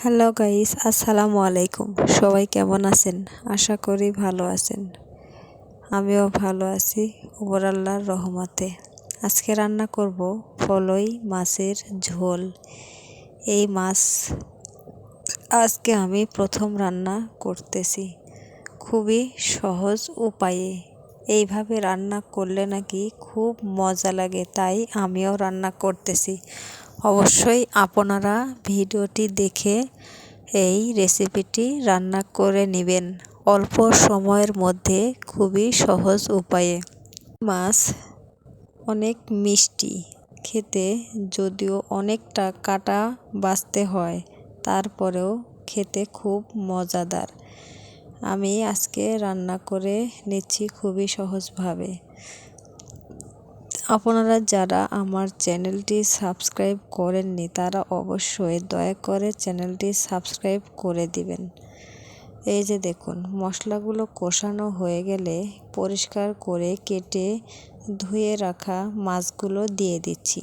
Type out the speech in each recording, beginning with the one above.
Hello guys আসসালামু আলাইকুম সবাই কেমন আছেন? আশা করি ভালো আছেন। আমিও ভালো আছি উপর আল্লাহর রহমতে। আজকে রান্না করব ফলই মাছের ঝোল। এই মাছ আজকে আমি প্রথম রান্না করতেছি। খুবই সহজ উপায়ে। এইভাবে রান্না করলে নাকি খুব মজা লাগে, তাই আমিও রান্না করতেছি। অবশ্যই আপনারা ভিডিওটি দেখে এই রেসিপিটি রান্না করে নেবেন। অল্প সময়ের মধ্যে খুবই সহজ উপায়ে। মাছ অনেক মিষ্টি, খেতে যদিও অনেকটা কাটা বাঁচতে হয়, তারপরেও খেতে খুব মজাদার। আমি আজকে রান্না করে নিচ্ছি খুবই সহজভাবে। আপনারা যারা আমার চ্যানেলটি সাবস্ক্রাইব করেননি, তারা অবশ্যই দয়া করে চ্যানেলটি সাবস্ক্রাইব করে দিবেন। এই যে দেখুন, মশলাগুলো কষানো হয়ে গেলে পরিষ্কার করে কেটে ধুয়ে রাখা মাছগুলো দিয়ে দিচ্ছি।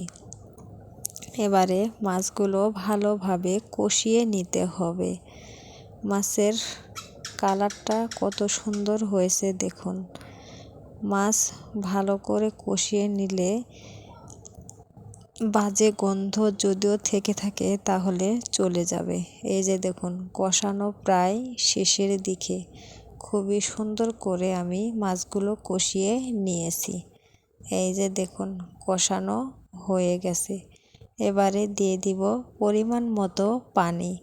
এবারে মাছগুলো ভালোভাবে কষিয়ে নিতে হবে। মাছের কালারটা কত সুন্দর হয়েছে দেখুন। মাছ ভালো করে কষিয়ে নিলে বাজে গন্ধ যদিও থেকে থাকে তাহলে চলে যাবে। এই যে দেখুন, কষানো প্রায় শেষের দিকে। খুবই সুন্দর করে আমি মাছগুলো কষিয়ে নিয়েছি। এই যে দেখুন, কষানো হয়ে গেছে। এবারে দিয়ে দিব পরিমাণ মতো পানি।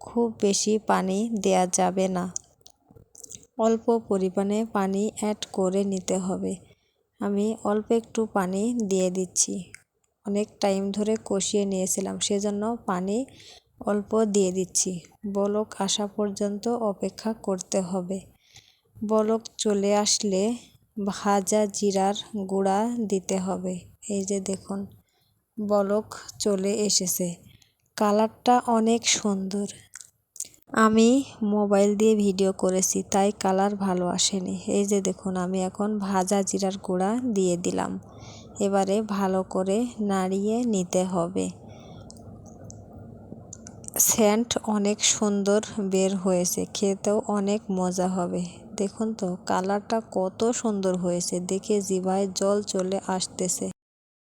খুব বেশি পানি দেয়া যাবে না। অল্প পরিমাণে পানি অ্যাড করে নিতে হবে। আমি অল্প একটু পানি দিয়ে দিচ্ছি। অনেক টাইম ধরে কষিয়ে নিয়েছিলাম, সেজন্য পানি অল্প দিয়ে দিচ্ছি। বলক আসা পর্যন্ত অপেক্ষা করতে হবে। বলক চলে আসলে ভাজা জিরার গুঁড়া দিতে হবে। এই যে দেখুন, বলক চলে এসেছে। কালারটা অনেক সুন্দর। আমি মোবাইল দিয়ে ভিডিও করেছি, তাই কালার ভালো আসেনি। এই যে দেখুন, আমি এখন ভাজা জিরার গুঁড়া দিয়ে দিলাম। এবারে ভালো করে নাড়িয়ে নিতে হবে। স্যান্ট অনেক সুন্দর বের হয়েছে, খেতেও অনেক মজা হবে। দেখুন তো, কালারটা কত সুন্দর হয়েছে, দেখে জিভায় জল চলে আসতেছে।